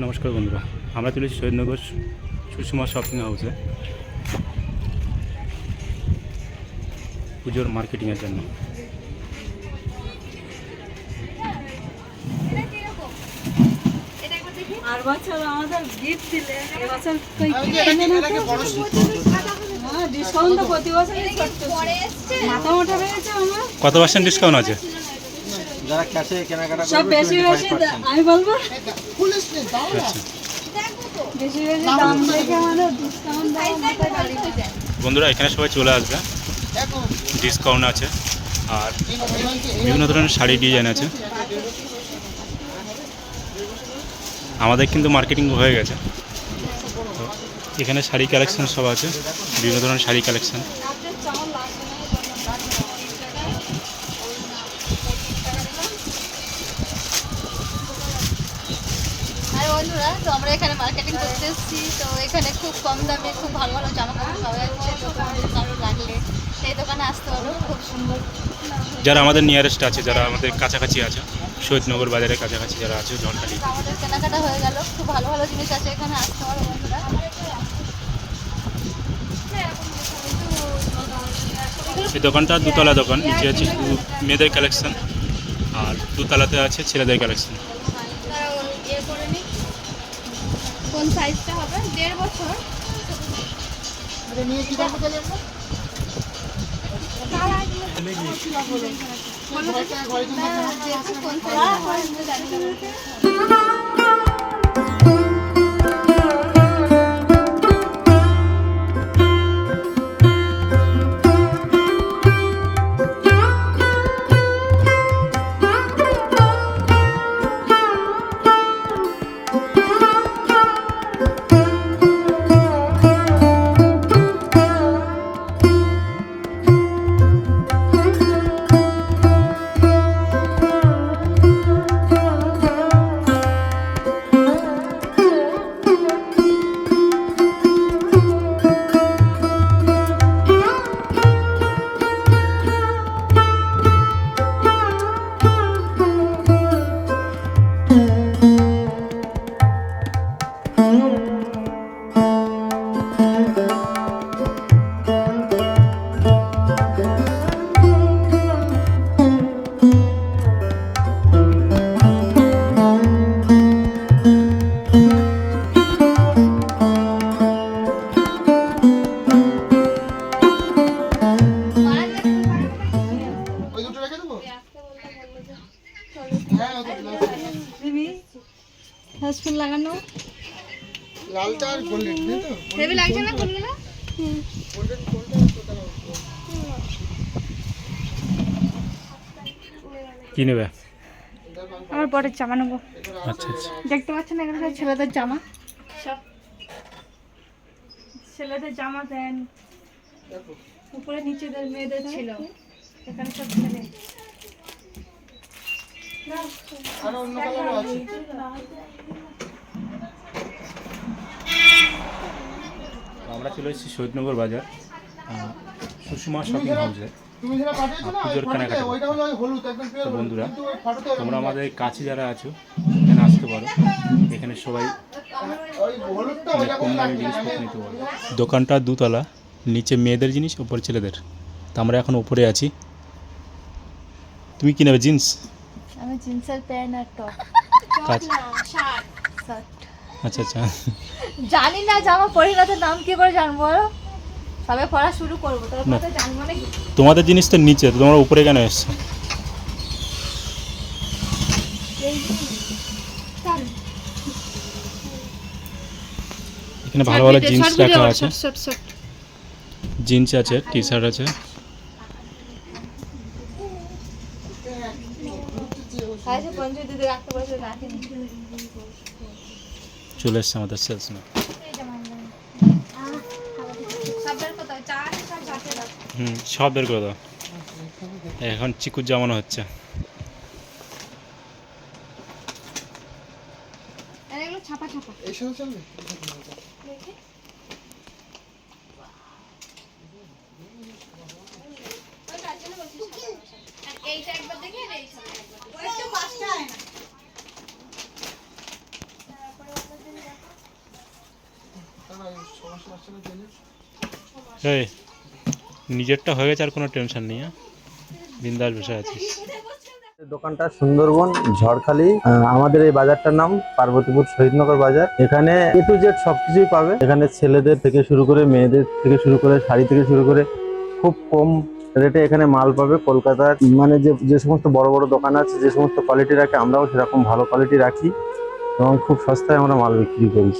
নমস্কার বন্ধুরা আমরা চলেছি শহীদনগর সুষমা শপিং হাউসে পুজোর মার্কেটিংয়ের জন্য। আর বছর আমাদের গিফট দিলে এবছর ডিসকাউন্ট তো প্রতি বছরই মাথা মোটা রয়েছে আমার। কত পার্সেন্ট ডিসকাউন্ট আছে? যারা ক্যাশে কেনাকাটা সব বেশি 25% বেশি আমি বলব? বেশি বেশি দাম দেখে আমাদের ডিসকাউন্ট দেওয়া বন্ধুরা এখানে সবাই চলে আসবে। ডিসকাউন্ট আছে। আর বিভিন্ন ধরনের শাড়ি ডিজাইন আছে। আমাদের কিন্তু মার্কেটিং হয়ে গেছে। এখানে শাড়ি কালেকশন সব আছে। বিভিন্ন ধরনের শাড়ি কালেকশন আর তো আমরা এখানে মার্কেটিং করতে এসেছি তো এখানে খুব কম দামে খুব ভালো ভালো জামা কাপড় পাওয়া যাচ্ছে তো কারও লাগলে সেই দোকানে আসতে পারো খুব সুন্দর। যারা আমাদের নিয়ারেস্ট আছে যারা আমাদের কাছাকাছি আছে শহীদনগর বাজারের কাছাকাছি যারা আছে তো আমাদের কেনাকাটা হয়ে গেল খুব ভালো ভালো জিনিস আছে এখানে আসতে পারো বন্ধুরা। এই দোকানটা দুতলা দোকান নিচে আছে মেয়েদের কালেকশন আর দুতলাতে আছে ছেলেদের কালেকশন কোন সাইজটা হবে? দেড় বছর। কোন সাইজ হসপিটাল লাগানো। লালটা আর গোল্ডেন তো? হেভি লাগছে না কোনগুলো? কী নেবে? আমার বরের জামা নেব। আচ্ছা আচ্ছা। দেখতে পাচ্ছেন এখানে সব ছেলেদের জামা? সব ছেলেদের জামা প্যান্ট। উপরে নিচেদের মেয়েদের ছিল। এখানে সব ছেলে। আর অন্য কালারও আছে। আমরা চলে এসেছি শহীদনগর বাজার সুষমা শপিং হাউসে পুজোর কেনাকাটা ওইটা হলো ওই হলুদ একদম pure তো বন্ধুরা, তোমরা আমাদের কাছে যারা আছো এখানে আসতে পারো। এখানে সবাই ওইরকম কম দামে জিনিসপত্র নিতে পারো। দোকানটা দুতলা নিচে মেয়েদের জিনিস ওপর ছেলেদের। তো আমরা এখন ওপরে আছি। তুমি কি নেবে জিন্স? আমি জিন্সের প্যান্ট আর টপ। কাজ। শার্ট। আচ্ছা আচ্ছা। জানি না জামা পরি না তো নাম কি করে জানব বলো? সবে পড়া শুরু করব। না। জানব না তোমাদের জিনিস তো নিচে তোমরা উপরে কেন এসছো? এখানে ভালো ভালো জিন্স রাখা আছে। জিন্স আছে টি শার্ট আছে পঞ্চায়েত রাখতে চলে এসছে আমাদের সেলসম্যান হুম সব বের করে দাও। এখন চিকুর জামানো হচ্ছে ছাপা ছাপা। এই, নিজেরটা হয়ে গেছে আর কোনো টেনশন নেই হ্যাঁ? বিন্দাস বসে আছিস দোকানটা সুন্দরবন, ঝড়খালি আমাদের এই বাজারটার নাম পার্বতীপুর শহীদনগর বাজার। এখানে এ টু জেড সবকিছুই পাবে। এখানে ছেলেদের থেকে শুরু করে, মেয়েদের থেকে শুরু করে, শাড়ি থেকে শুরু করে খুব কম রেটে এখানে মাল পাবে কলকাতার। মানে যে যে সমস্ত বড় বড় দোকান আছে, যে সমস্ত কোয়ালিটি রাখে, আমরাও সেরকম ভালো কোয়ালিটি রাখি এবং খুব সস্তায় আমরা মাল বিক্রি করি।